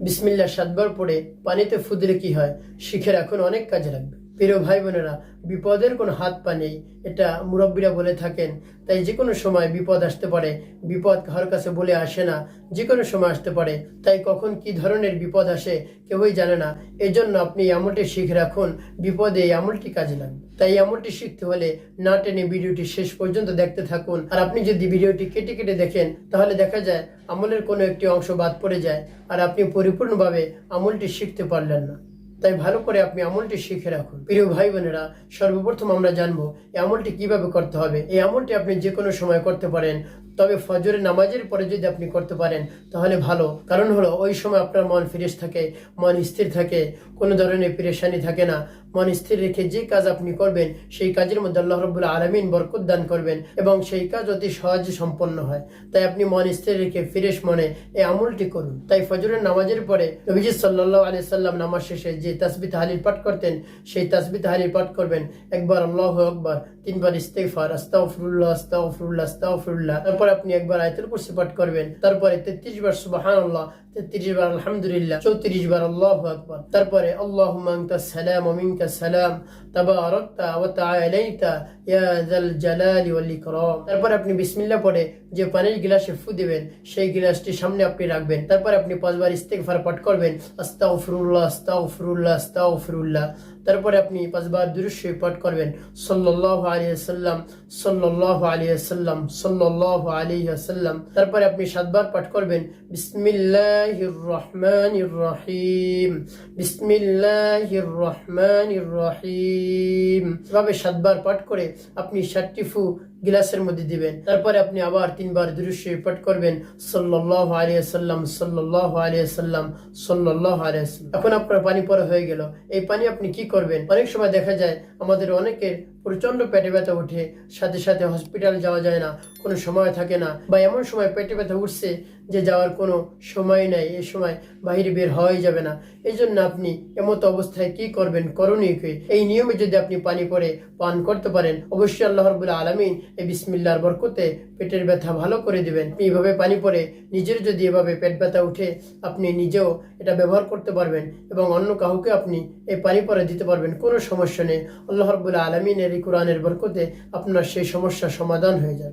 বিসমিল্লা সাতবার পড়ে পানিতে ফুদলে কি হয়? শিখে এখন অনেক কাজে লাগবে। প্রিয় ভাই বোনেরা, বিপদের কোনো হাত পা নেই, এটা মুরব্বীরা বলে থাকেন। তাই যে কোনো সময় বিপদ আসতে পারে, বিপদ কারোর কাছে বলে আসে না, যে কোনো সময় আসতে পারে। তাই কখন কি ধরনের বিপদ আসে কেউই জানে না। এজন্য আপনি আমলটি শিখে রাখুন, বিপদে এই আমলটি কাজে লাগবে তাই আমলটি শিখতে হলে না টেনে ভিডিওটি শেষ পর্যন্ত দেখতে থাকুন। আর আপনি যদি ভিডিওটি কেটে কেটে দেখেন, তাহলে দেখা যায় আমলের কোনো একটি অংশ বাদ পড়ে যায়, আর আপনি পরিপূর্ণভাবে আমলটি শিখতে পারলেন না। তাই ভালো করে আপনি আমলটি শিখে রাখুন। প্রিয় ভাই বোনেরা, সর্বপ্রথম আমরা জানব এই আমলটি কীভাবে করতে হবে। এই আমলটি আপনি যে কোনো সময় করতে পারেন, তবে ফজরের নামাজের পরে যদি আপনি করতে পারেন, তাহলে ভালো। কারণ হলো, ওই সময় আপনার মন ফ্রেশ থাকে, মন স্থির থাকে, কোনো ধরনের পেরেশানি থাকে না। মন স্থির রেখে যে কাজ আপনি করবেন, সেই কাজের মধ্যে আল্লাহ রবুল্লা আলমিন বরকত দান করবেন এবং সেই কাজ অতি সহজে সম্পন্ন হয়। তাই আপনি মন স্থির রেখে ফ্রেশ মনে এই আমলটি করুন। তাই ফজরের নামাজের পরে নবীজি সাল্লাহ আলি সাল্লাম নামাজ শেষে যে তাসবি তাহালিল পাঠ করতেন, সেই তাসবি তাহালিল পাঠ করবেন। একবার আল্লাহ আকবার, তিনবার ইস্তেফার আস্তাগফিরুল্লাহ আস্তাগফিরুল্লাহ আস্তাগফিরুল্লাহ। তারপর আপনি একবার আয়াতুল কুরসি পাঠ করবেন। তারপরে 33 বার সুবহানাল্লাহ 33 বার আলহামদুলিল্লাহ 34 বার আল্লাহু আকবার। তারপরে আল্লাহুম্মা আনতাস সালাম ওয়া মিনকাস সালাম তাবারাকতা ওয়া তাআলাইতা ইয়া যাল জালালি ওয়াল ইকরাম তারপর আপনি বিসমিল্লাহ পড়ে যে পানির গ্লাসে ফু দিবেন, সেই গ্লাসটি সামনে আপনি রাখবেন। তারপর আপনি পাঁচবার ইস্তেগফার পাঠ করবেন, আস্তাগফিরুল্লাহ আস্তাগফিরুল্লাহ আস্তাগফিরুল্লাহ। তারপরে আপনি পাঁচবার দৃশ্য পাঠ করবেন। সল্লাহ আলিয়াল্লাম সাল্লাম আলিয়াল্লাম সল্লাহ আলিয়াল্লাম তারপরে আপনি সাতবার পাঠ করবেন বিসমিল্লাহ রহমান রহিম বিসমিল্লাহ রহমান রহিম। এভাবে সাতবার পাঠ করে আপনি ষাটটি ফু গিলাসের মধ্যে দিবেন। তারপরে আপনি আবার তিনবার দৃশ্যে পাঠ করবেন। সাল্লাহ আলিয়াল্লাম সাল্লাম আলিয়াল্লাম সাল্লাহ সাল্লাম এখন আপনার পানি পরে হয়ে গেল। এই পানি আপনি কি করবেন? অনেক সময় দেখা যায় আমাদের অনেকের প্রচণ্ড পেটে ব্যথা উঠে সাথে সাথে হসপিটাল যাওয়া যায় না, কোনো সময় থাকে না বা এমন সময় পেটে ব্যথা উঠছে যে যাওয়ার কোনো সময় নাই, এ সময় বাইরে বের হওয়াই যাবে না। এই জন্য আপনি এমতো অবস্থায় কি করবেন করণীয় এই নিয়মে যদি আপনি পানি পরে পান করতে পারেন, অবশ্যই আল্লাহ রবুল্লা আলমিন এই বিসমিল্লার বরকতে পেটের ব্যথা ভালো করে দিবেন। এইভাবে পানি পরে নিজের যদি এভাবে পেট ব্যথা উঠে, আপনি নিজেও এটা ব্যবহার করতে পারবেন এবং অন্য কাউকে আপনি এই পানি পরে দিতে পারবেন, কোনো সমস্যা নেই। আল্লাহ রবুল্লা আলমিনের এই কোরআনের বরকতে আপনার সেই সমস্যা সমাধান হয়ে যাবে